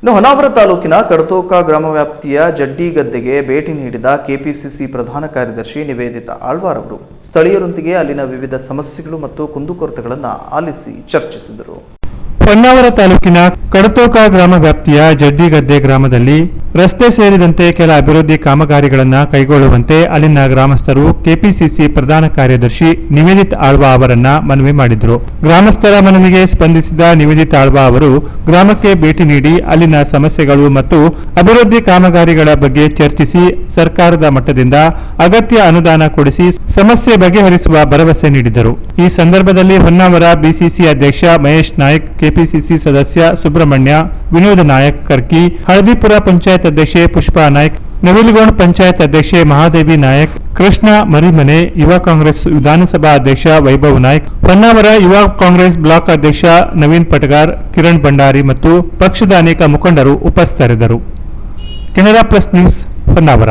ಇನ್ನು ಹೊನ್ನಾವರ ತಾಲೂಕಿನ ಕಡತೋಕ ಗ್ರಾಮ ವ್ಯಾಪ್ತಿಯ ಜಡ್ಡಿ ಗದ್ದೆಗೆ ಭೇಟಿ ನೀಡಿದ ಕೆಪಿಸಿಸಿ ಪ್ರಧಾನ ಕಾರ್ಯದರ್ಶಿ ನಿವೇದಿತಾ ಆಳ್ವಾರ್ ಅವರು. ಸ್ಥಳೀಯರೊಂದಿಗೆ ಅಲ್ಲಿನ ವಿವಿಧ ಸಮಸ್ಯೆಗಳು ಮತ್ತು ಕುಂದುಕೊರತೆಗಳನ್ನು ಆಲಿಸಿ ಚರ್ಚಿಸಿದರು. ಹೊನ್ನಾವರ ತಾಲೂಕಿನ ಕಡತೋಕ ಗ್ರಾಮ ವ್ಯಾಪ್ತಿಯ ಜಡ್ಡಿಗದ್ದೆ ಗ್ರಾಮದಲ್ಲಿ ರಸ್ತೆ ಸೇರಿದಂತೆ ಕೆಲ ಅಭಿವೃದ್ಧಿ ಕಾಮಗಾರಿಗಳನ್ನು ಕೈಗೊಳ್ಳುವಂತೆ ಅಲ್ಲಿನ ಗ್ರಾಮಸ್ಥರು ಕೆಪಿಸಿಸಿ ಪ್ರಧಾನ ಕಾರ್ಯದರ್ಶಿ ನಿವೇದಿತ್ ಆಳ್ವಾ ಅವರನ್ನ ಮನವಿ ಮಾಡಿದ್ರು. ಗ್ರಾಮಸ್ಥರ ಮನವಿಗೆ ಸ್ಪಂದಿಸಿದ ನಿವೇದಿತ್ ಆಳ್ವಾ ಅವರು, ಗ್ರಾಮಕ್ಕೆ ಭೇಟಿ ನೀಡಿ ಅಲ್ಲಿನ ಸಮಸ್ಯೆಗಳು ಮತ್ತು ಅಭಿವೃದ್ಧಿ ಕಾಮಗಾರಿಗಳ ಬಗ್ಗೆ ಚರ್ಚಿಸಿ ಸರ್ಕಾರದ ಮಟ್ಟದಿಂದ ಅಗತ್ಯ ಅನುದಾನ ಕೊಡಿಸಿ ಸಮಸ್ಯೆ ಬಗೆಹರಿಸುವ ಭರವಸೆ ನೀಡಿದರು. ಈ ಸಂದರ್ಭದಲ್ಲಿ ಹೊನ್ನಾವರ ಬಿಸಿಸಿ ಅಧ್ಯಕ್ಷ ಮಹೇಶ್ ನಾಯಕ್, ಕೆಪಿಸಿಸಿ ಸದಸ್ಯ ಸುಬ್ರಹ್ಮಣ್ಯ ವಿನೋದ್ ನಾಯಕ್ ಕರ್ಕಿ, ಹಳದಿಪುರ ಪಂಚಾಯತ್ ಅಧ್ಯಕ್ಷೆ ಪುಷ್ಪಾ ನಾಯ್ಕ್, ನವಿಲುಗೋಣ ಪಂಚಾಯತ್ ಅಧ್ಯಕ್ಷೆ ಮಹಾದೇವಿ ನಾಯಕ್, ಕೃಷ್ಣ ಮರಿಮನೆ, ಯುವ ಕಾಂಗ್ರೆಸ್ ವಿಧಾನಸಭಾ ಅಧ್ಯಕ್ಷ ವೈಭವ್ ನಾಯ್ಕ್, ಹೊನ್ನಾವರ ಯುವ ಕಾಂಗ್ರೆಸ್ ಬ್ಲಾಕ್ ಅಧ್ಯಕ್ಷ ನವೀನ್ ಪಟಗಾರ್, ಕಿರಣ್ ಭಂಡಾರಿ ಮತ್ತು ಪಕ್ಷದ ಅನೇಕ ಮುಖಂಡರು ಉಪಸ್ಥಿತರಿದ್ದರು. Canara plus news, Honnavar.